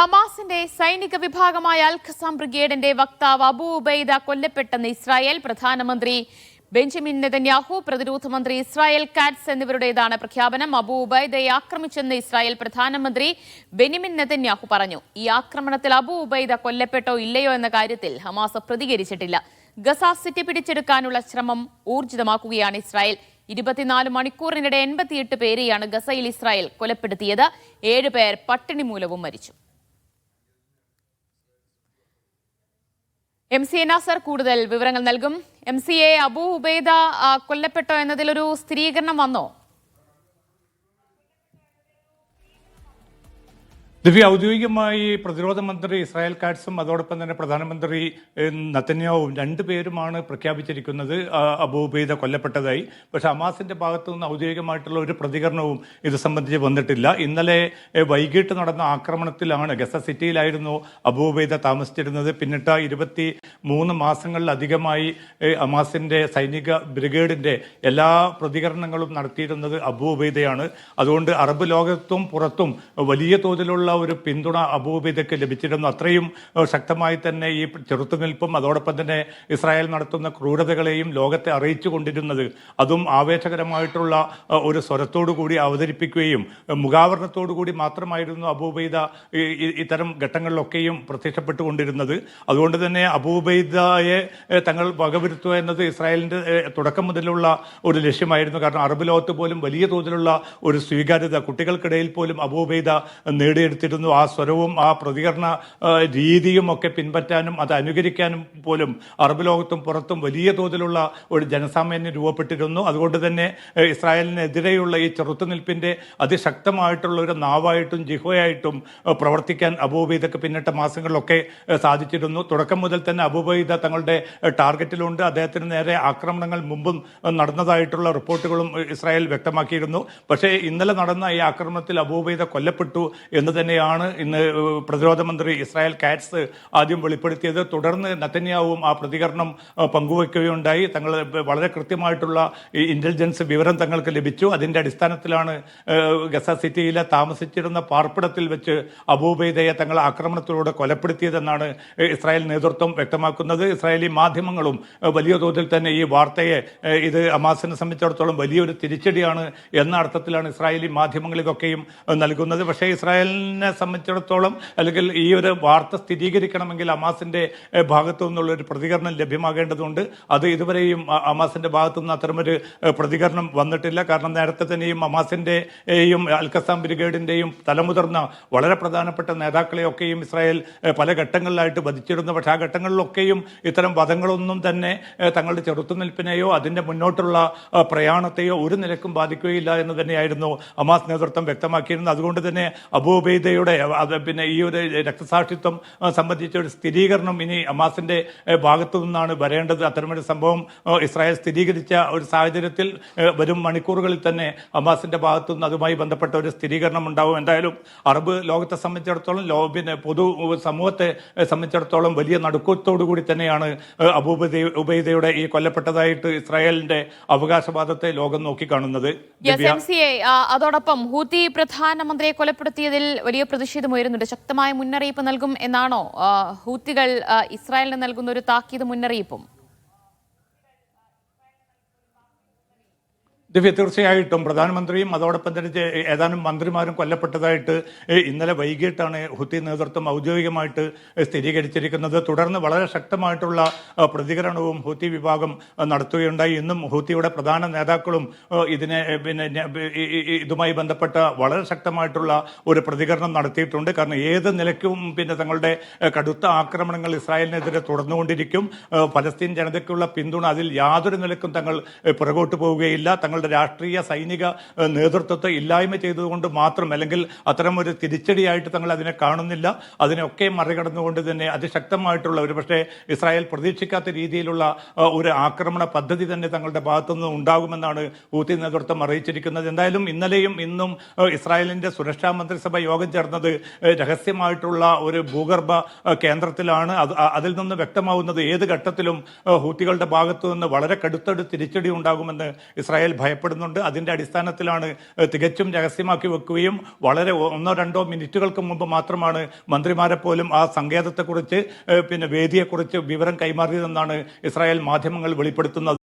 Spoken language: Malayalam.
ഹമാസിന്റെ സൈനിക വിഭാഗമായ അൽ ഖസാം ബ്രിഗേഡിന്റെ വക്താവ് അബു ഉബൈദ കൊല്ലപ്പെട്ടെന്ന് ഇസ്രായേൽ പ്രധാനമന്ത്രി ബെഞ്ചമിൻ നെതന്യാഹു പ്രതിരോധമന്ത്രി ഇസ്രായേൽ കാറ്റ്സ് എന്നിവരുടേതാണ് പ്രഖ്യാപനം. അബു ഉബൈദയെ ആക്രമിച്ചെന്ന് ഇസ്രായേൽ പ്രധാനമന്ത്രി ബെനിമിൻ നെതന്യാഹു പറഞ്ഞു. ഈ ആക്രമണത്തിൽ അബു ഉബൈദ കൊല്ലപ്പെട്ടോ ഇല്ലയോ എന്ന കാര്യത്തിൽ ഹമാസ് പ്രതികരിച്ചിട്ടില്ല. ഗസ സിറ്റി പിടിച്ചെടുക്കാനുള്ള ശ്രമം ഊർജിതമാക്കുകയാണ് ഇസ്രായേൽ. ഇരുപത്തിനാല് മണിക്കൂറിനിടെ എൺപത്തിയെട്ട് പേരെയാണ് ഗസയിൽ ഇസ്രായേൽ കൊലപ്പെടുത്തിയത്. ഏഴുപേർ പട്ടിണി മൂലവും മരിച്ചു. എം സി എ നാസർ കൂടുതൽ വിവരങ്ങൾ നൽകും. M C A Abu Ubaida കൊല്ലപ്പെട്ടോ എന്നതിലൊരു സ്ഥിരീകരണം വന്നോ? ദിവ്യ ഔദ്യോഗികമായി പ്രതിരോധ മന്ത്രി ഇസ്രായേൽ കാറ്റ്സും അതോടൊപ്പം തന്നെ പ്രധാനമന്ത്രി നത്തന്യാവും രണ്ടുപേരുമാണ് പ്രഖ്യാപിച്ചിരിക്കുന്നത്. അബൂബൈദ കൊല്ലപ്പെട്ടതായി. പക്ഷെ ഹമാസിന്റെ ഭാഗത്തു നിന്ന് ഔദ്യോഗികമായിട്ടുള്ള ഒരു പ്രതികരണവും ഇത് സംബന്ധിച്ച് വന്നിട്ടില്ല. ഇന്നലെ വൈകിട്ട് നടന്ന ആക്രമണത്തിലാണ് ഗസ സിറ്റിയിലായിരുന്നു അബൂബൈദ താമസിച്ചിരുന്നത്. പിന്നിട്ട ഇരുപത്തി മൂന്ന് മാസങ്ങളിലധികമായി ഹമാസിന്റെ സൈനിക ബ്രിഗേഡിന്റെ എല്ലാ പ്രതികരണങ്ങളും നടത്തിയിരുന്നത് അബൂബൈദയാണ് അതുകൊണ്ട് അറബ് ലോകത്തും പുറത്തും വലിയ തോതിലുള്ള ഒരു പിന്തുണ അബൂബൈദയ്ക്ക് ലഭിച്ചിരുന്നു. അത്രയും ശക്തമായി തന്നെ ഈ ചെറുത്തുനിൽപ്പും അതോടൊപ്പം തന്നെ ഇസ്രായേൽ നടത്തുന്ന ക്രൂരതകളെയും ലോകത്തെ അറിയിച്ചു കൊണ്ടിരുന്നത് അതും ആവേശകരമായിട്ടുള്ള ഒരു സ്വരത്തോടു കൂടി അവതരിപ്പിക്കുകയും മുഖാവരണത്തോടു കൂടി മാത്രമായിരുന്നു അബൂബൈദ ഇത്തരം ഘട്ടങ്ങളിലൊക്കെയും പ്രത്യക്ഷപ്പെട്ടുകൊണ്ടിരുന്നത്. അതുകൊണ്ട് തന്നെ അബൂബൈദയെ തങ്ങൾ വകവരുത്തുക എന്നത് ഇസ്രായേലിന്റെ തുടക്കം മുതലുള്ള ഒരു ലക്ഷ്യമായിരുന്നു. കാരണം അറബ് ലോകത്ത് പോലും വലിയ തോതിലുള്ള ഒരു സ്വീകാര്യത കുട്ടികൾക്കിടയിൽ പോലും അബൂബൈദ നേടിയെടുത്തിരുന്നു ആ സ്വരവും ആ പ്രതികരണ രീതിയും ഒക്കെ പിൻപറ്റാനും അത് അനുകരിക്കാനും പോലും അറബ് ലോകത്തും പുറത്തും വലിയ തോതിലുള്ള ഒരു ജനസാമാന്യം രൂപപ്പെട്ടിരുന്നു. അതുകൊണ്ട് തന്നെ ഇസ്രായേലിനെതിരെയുള്ള ഈ ചെറുത്തുനിൽപ്പിന്റെ അതിശക്തമായിട്ടുള്ള ഒരു നാവായിട്ടും ജിഹോയായിട്ടും പ്രവർത്തിക്കാൻ അബൂബൈദക്ക് പിന്നിട്ട മാസങ്ങളിലൊക്കെ സാധിച്ചിരുന്നു. തുടക്കം മുതൽ തന്നെ അബൂബൈദ തങ്ങളുടെ ടാർഗറ്റിലുണ്ട്. അദ്ദേഹത്തിന് നേരെ ആക്രമണങ്ങൾ മുമ്പും നടന്നതായിട്ടുള്ള റിപ്പോർട്ടുകളും ഇസ്രായേൽ വ്യക്തമാക്കിയിരുന്നു. പക്ഷേ ഇന്നലെ നടന്ന ഈ ആക്രമണത്തിൽ അബൂബൈദ കൊല്ലപ്പെട്ടു എന്ന് തന്നെയാണ് ഇന്ന് പ്രതിരോധ മന്ത്രി ഇസ്രായേൽ കാറ്റ്സ് ആദ്യം വെളിപ്പെടുത്തിയത്. തുടർന്ന് നത്തന്യാവും ആ പ്രതികരണം പങ്കുവയ്ക്കുകയുണ്ടായി തങ്ങൾ വളരെ കൃത്യമായിട്ടുള്ള ഇന്റലിജൻസ് വിവരം തങ്ങൾക്ക് ലഭിച്ചു. അതിന്റെ അടിസ്ഥാനത്തിലാണ് ഗസ സിറ്റിയിലെ താമസിച്ചിരുന്ന പാർപ്പിടത്തിൽ വെച്ച് അബൂബൈദയെ തങ്ങൾ ആക്രമണത്തിലൂടെ കൊലപ്പെടുത്തിയതെന്നാണ് ഇസ്രായേൽ നേതൃത്വം വ്യക്തമാക്കുന്നത്. ഇസ്രായേലി മാധ്യമങ്ങളും വലിയ തോതിൽ തന്നെ ഈ വാർത്തയെ ഇത് അമാസിനെ സംബന്ധിച്ചിടത്തോളം വലിയൊരു തിരിച്ചടിയാണ് എന്ന അർത്ഥത്തിലാണ് ഇസ്രായേലി മാധ്യമങ്ങൾ ഇതൊക്കെയും നൽകുന്നത്. പക്ഷേ ഇസ്രായേലിനെ സംബന്ധിച്ചിടത്തോളം അല്ലെങ്കിൽ ഈ ഒരു വാർത്ത സ്ഥിരീകരിക്കണമെങ്കിൽ അമാസിന്റെ ഭാഗത്തു നിന്നുള്ള ഒരു പ്രതികരണം ലഭ്യമാകേണ്ടതുണ്ട്. അത് ഇതുവരെയും അമാസിന്റെ ഭാഗത്തു നിന്ന് അത്തരമൊരു പ്രതികരണം വന്നിട്ടില്ല. കാരണം നേരത്തെ തന്നെയും അമാസിന്റെയും അൽക്കസാം ബ്രിഗേഡിന്റെയും തലമുതിർന്ന വളരെ പ്രധാനപ്പെട്ട നേതാക്കളെയൊക്കെയും ഇസ്രായേൽ പല ഘട്ടങ്ങളിലായിട്ട് വധിച്ചിരുന്നു. പക്ഷേ ആ ഘട്ടങ്ങളിലൊക്കെയും ഇത്തരം വധങ്ങളൊന്നും തന്നെ തങ്ങളുടെ ചെറുത്തുനിൽപ്പിനെയോ അതിന്റെ മുന്നോട്ടുള്ള പ്രയാണത്തെയോ ഒരു നിലക്കും ബാധിക്കുകയില്ല എന്ന് തന്നെയായിരുന്നു അമാസ് നേതൃത്വം വ്യക്തമാക്കിയിരുന്നത്. അതുകൊണ്ട് തന്നെ അബൂബൈദയുടെ അത് പിന്നെ ഈ ഒരു രക്തസാക്ഷിത്വം സംബന്ധിച്ച ഒരു സ്ഥിരീകരണം ഇനി അമാസിന്റെ ഭാഗത്തു നിന്നാണ് വരേണ്ടത്. അത്തരമൊരു സംഭവം ഇസ്രായേൽ സ്ഥിരീകരിച്ച ഒരു സാഹചര്യത്തിൽ വരും മണിക്കൂറുകളിൽ തന്നെ അമാസിന്റെ ഭാഗത്തു നിന്ന് അതുമായി ബന്ധപ്പെട്ട ഒരു സ്ഥിരീകരണം ഉണ്ടാവും. എന്തായാലും അറബ് ലോകത്തെ സംബന്ധിച്ചിടത്തോളം ലോ പിന്നെ പൊതു സമൂഹത്തെ സംബന്ധിച്ചിടത്തോളം വലിയ നടുക്കത്തോടു കൂടി തന്നെയാണ് ഏഹ്, ഉബൈദയുടെ ഈ കൊല്ലപ്പെട്ടതായിട്ട് ഇസ്രായേലിന്റെ അവകാശവാദത്തെ ലോകം നോക്കിക്കാണുന്നത്. അതോടൊപ്പം ഹൂതി പ്രധാനമന്ത്രിയെ കൊലപ്പെടുത്തിയതിൽ വലിയ പ്രതിഷേധം ഉയരുന്നുണ്ട്. ശക്തമായ മുന്നറിയിപ്പ് നൽകും എന്നാണോ ഹൂത്തികൾ ഇസ്രായേലിന് നൽകുന്ന ഒരു താക്കീത് മുന്നറിയിപ്പും? ദിവ്യ തീർച്ചയായിട്ടും. പ്രധാനമന്ത്രിയും അതോടൊപ്പം തന്നെ ഏതാനും മന്ത്രിമാരും കൊല്ലപ്പെട്ടതായിട്ട് ഇന്നലെ വൈകിട്ടാണ് ഹുത്തി നേതൃത്വം ഔദ്യോഗികമായിട്ട് സ്ഥിരീകരിച്ചിരിക്കുന്നത്. തുടർന്ന് വളരെ ശക്തമായിട്ടുള്ള പ്രതികരണവും ഹുത്തി വിഭാഗം നടത്തുകയുണ്ടായി. ഇന്നും ഹുത്തിയുടെ പ്രധാന നേതാക്കളും ഇതിനെ പിന്നെ ഇതുമായി ബന്ധപ്പെട്ട വളരെ ശക്തമായിട്ടുള്ള ഒരു പ്രതികരണം നടത്തിയിട്ടുണ്ട്. കാരണം ഏത് നിലയ്ക്കും പിന്നെ തങ്ങളുടെ കടുത്ത ആക്രമണങ്ങൾ ഇസ്രായേലിനെതിരെ തുടർന്നുകൊണ്ടിരിക്കും. ഫലസ്തീൻ ജനതയ്ക്കുള്ള പിന്തുണ അതിൽ യാതൊരു നിലക്കും തങ്ങൾ പുറകോട്ട് പോവുകയില്ല. തങ്ങളുടെ രാഷ്ട്രീയ സൈനിക നേതൃത്വത്തെ ഇല്ലായ്മ ചെയ്തതുകൊണ്ട് മാത്രം അല്ലെങ്കിൽ അത്തരം ഒരു തിരിച്ചടിയായിട്ട് തങ്ങൾ അതിനെ കാണുന്നില്ല. അതിനൊക്കെ മറികടന്നുകൊണ്ട് തന്നെ അതിശക്തമായിട്ടുള്ള ഒരു പക്ഷേ ഇസ്രായേൽ പ്രതീക്ഷിക്കാത്ത രീതിയിലുള്ള ഒരു ആക്രമണ പദ്ധതി തന്നെ തങ്ങളുടെ ഭാഗത്തുനിന്ന് ഉണ്ടാകുമെന്നാണ് ഊത്തി നേതൃത്വം അറിയിച്ചിരിക്കുന്നത്. എന്തായാലും ഇന്നലെയും ഇന്നും ഇസ്രായേലിന്റെ സുരക്ഷാ മന്ത്രിസഭ യോഗം ചേർന്നത് രഹസ്യമായിട്ടുള്ള ഒരു ഭൂഗർഭ കേന്ദ്രത്തിലാണ്. അതിൽ നിന്ന് വ്യക്തമാവുന്നത് ഏത് ഘട്ടത്തിലും ഹൂത്തികളുടെ ഭാഗത്തു നിന്ന് വളരെ കടുത്തൊരു തിരിച്ചടി ഉണ്ടാകുമെന്ന് ഇസ്രായേൽ ഭയ ഭയപ്പെടുന്നുണ്ട്. അതിന്റെ അടിസ്ഥാനത്തിലാണ് തികച്ചും രഹസ്യമാക്കി വെക്കുകയും വളരെ ഒന്നോ രണ്ടോ മിനിറ്റുകൾക്ക് മുമ്പ് മാത്രമാണ് മന്ത്രിമാരെ പോലും ആ സങ്കേതത്തെക്കുറിച്ച് പിന്നെ വേദിയെക്കുറിച്ച് വിവരം കൈമാറിയതെന്നാണ് ഇസ്രായേൽ മാധ്യമങ്ങൾ വെളിപ്പെടുത്തുന്നത്.